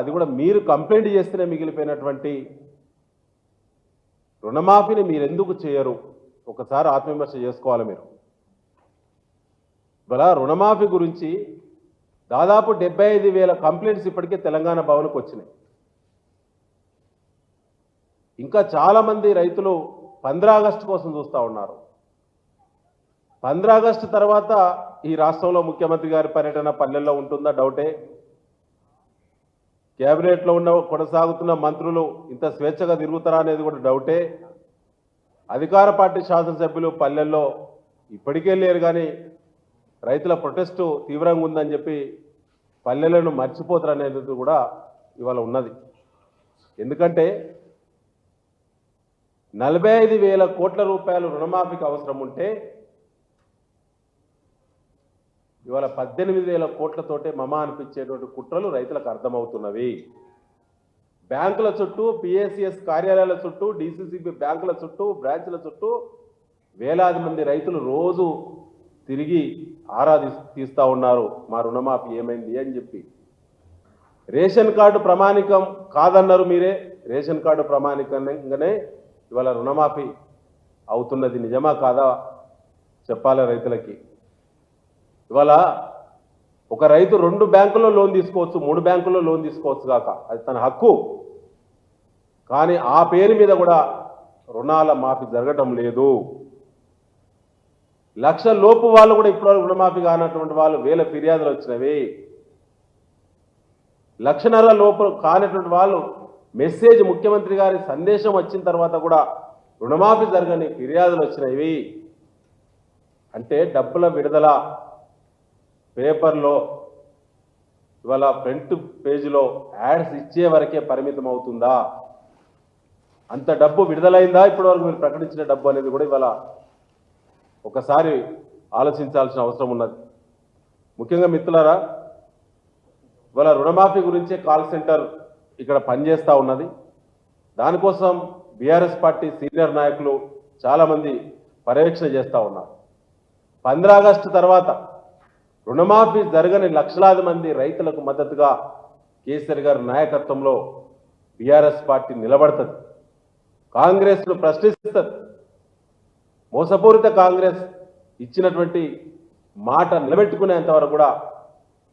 అది కూడా మీరు కంప్లైంట్ చేస్తేనే మిగిలిపోయినటువంటి రుణమాఫీని మీరు ఎందుకు చేయరు? ఒకసారి ఆత్మవిమర్శ చేసుకోవాలి మీరు. ఇవాళ రుణమాఫీ గురించి దాదాపు డెబ్బై ఐదు వేల కంప్లైంట్స్ ఇప్పటికే తెలంగాణ భవన్కి వచ్చినాయి. ఇంకా చాలామంది రైతులు పంద్రా ఆగస్టు కోసం చూస్తూ ఉన్నారు. పంద్రా ఆగస్టు తర్వాత ఈ రాష్ట్రంలో ముఖ్యమంత్రి గారి పర్యటన పల్లెల్లో ఉంటుందా? డౌటే. క్యాబినెట్లో ఉన్న కొనసాగుతున్న మంత్రులు ఇంత స్వేచ్ఛగా తిరుగుతారా అనేది కూడా డౌటే. అధికార పార్టీ శాసనసభ్యులు పల్లెల్లో ఇప్పటికే లేరు కానీ రైతుల ప్రొటెస్టు తీవ్రంగా ఉందని చెప్పి పల్లెలను మర్చిపోతారు అనేది కూడా ఇవాళ ఉన్నది. ఎందుకంటే నలభై ఐదు వేల కోట్ల రూపాయలు రుణమాఫీకి అవసరం ఉంటే ఇవాళ పద్దెనిమిది వేల కోట్లతోటే మమ అనిపించేటువంటి కుట్రలు రైతులకు అర్థమవుతున్నవి. బ్యాంకుల చుట్టూ పిఎస్సిఎస్ కార్యాలయాల చుట్టూ డిసిసిబి బ్యాంకుల చుట్టూ బ్రాంచ్ల చుట్టూ వేలాది మంది రైతులు రోజు తిరిగి ఆరా తీస్తూ తీస్తా ఉన్నారు. మా రుణమాఫీ ఏమైంది అని చెప్పి. రేషన్ కార్డు ప్రమాణికం కాదన్నారు మీరే. రేషన్ కార్డు ప్రమాణికంగానే ఇవాళ రుణమాఫీ అవుతున్నది నిజమా కాదా చెప్పాలి రైతులకి? ఇవాళ ఒక రైతు రెండు బ్యాంకుల్లో లోన్ తీసుకోవచ్చు మూడు బ్యాంకుల్లో లోన్ తీసుకోవచ్చు కాక. అది తన హక్కు. కానీ ఆ పేరు మీద కూడా రుణాల మాఫీ జరగటం లేదు. లక్ష లోపు వాళ్ళు కూడా ఇప్పటివరకు రుణమాఫీ కానటువంటి వాళ్ళు వేల ఫిర్యాదులు వచ్చినవి. లక్షన్నర లోపు కానటువంటి వాళ్ళు మెసేజ్ ముఖ్యమంత్రి గారి సందేశం వచ్చిన తర్వాత కూడా రుణమాఫీ జరగని ఫిర్యాదులు వచ్చినవి. అంటే డబ్బుల విడుదల పేపర్లో ఇవాళ ఫ్రంట్ పేజీలో యాడ్స్ ఇచ్చే వరకే పరిమితం అవుతుందా అంత డబ్బు విడుదలైందా ఇప్పటివరకు మీరు ప్రకటించిన డబ్బు అనేది కూడా ఇవాళ ఒకసారి ఆలోచించాల్సిన అవసరం ఉన్నది. ముఖ్యంగా మిత్రులారా ఇవాళ రుణమాఫీ గురించే కాల్ సెంటర్ ఇక్కడ పనిచేస్తూ ఉన్నది. దానికోసం బీఆర్ఎస్ పార్టీ సీనియర్ నాయకులు చాలామంది పర్యవేక్షణ చేస్తూ ఉన్నారు. పంద్రా ఆగస్టు తర్వాత రుణమాఫీ జరగని లక్షలాది మంది రైతులకు మద్దతుగా కేసీఆర్ గారి నాయకత్వంలో బీఆర్ఎస్ పార్టీ నిలబడుతుంది. కాంగ్రెస్ను ప్రశ్నిస్తుంది మోసపూరిత కాంగ్రెస్ ఇచ్చినటువంటి మాట నిలబెట్టుకునేంత వరకు కూడా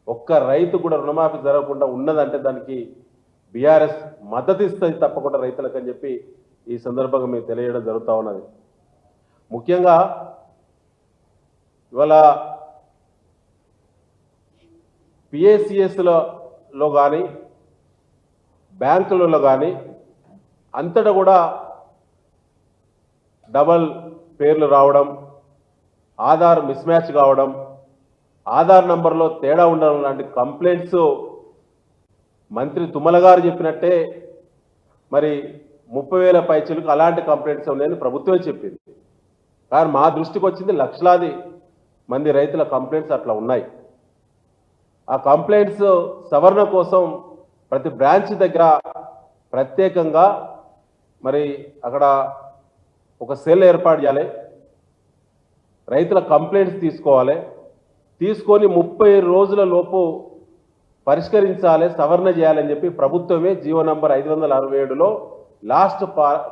ఒక్క రైతు కూడా రుణమాఫీ జరగకుండా ఉన్నదంటే దానికి బీఆర్ఎస్ మద్దతు ఇస్తుంది తప్పకుండా రైతులకు అని చెప్పి ఈ సందర్భంగా మేము తెలియడం జరుగుతూ ఉన్నది. ముఖ్యంగా ఇవాళ పిఏసిఎస్లో కానీ బ్యాంకులలో కానీ అంతటా కూడా డబల్ పేర్లు రావడం ఆధార్ మిస్ మ్యాచ్ కావడం ఆధార్ నంబర్లో తేడా ఉండడం లాంటి కంప్లైంట్స్ మంత్రి తుమ్మల గారు చెప్పినట్టే మరి ముప్పై వేల పైచలకు అలాంటి కంప్లైంట్స్ ఉన్నాయని ప్రభుత్వమే చెప్పింది. కానీ మా దృష్టికి వచ్చింది లక్షలాది మంది రైతుల కంప్లైంట్స్ అట్లా ఉన్నాయి. ఆ కంప్లైంట్స్ సవరణ కోసం ప్రతి బ్రాంచ్ దగ్గర ప్రత్యేకంగా మరి అక్కడ ఒక సెల్ ఏర్పాటు చేయాలి. రైతుల కంప్లైంట్స్ తీసుకోవాలి. తీసుకొని ముప్పై రోజుల లోపు పరిష్కరించాలి సవరణ చేయాలని చెప్పి ప్రభుత్వమే జీవో నంబర్ ఐదు వందల అరవై ఏడులో లాస్ట్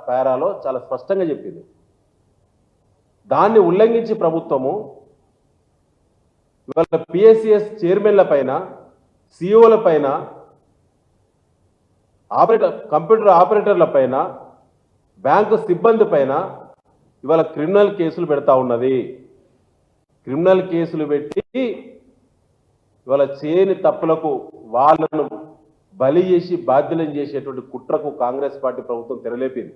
పారాలో చాలా స్పష్టంగా చెప్పింది. దాన్ని ఉల్లంఘించి ప్రభుత్వము ఇవాళ పిఎస్సిఎస్ చైర్మన్ల పైన సిఇఓల పైన ఆపరేటర్ కంప్యూటర్ ఆపరేటర్ల పైన బ్యాంకు సిబ్బంది పైన ఇవాళ క్రిమినల్ కేసులు పెడతా ఉన్నది. క్రిమినల్ కేసులు పెట్టి ఇవాళ చేయని తప్పులకు వాళ్ళను బలి చేసి బాధ్యులను చేసేటువంటి కుట్రకు కాంగ్రెస్ పార్టీ ప్రభుత్వం తెరలేపింది.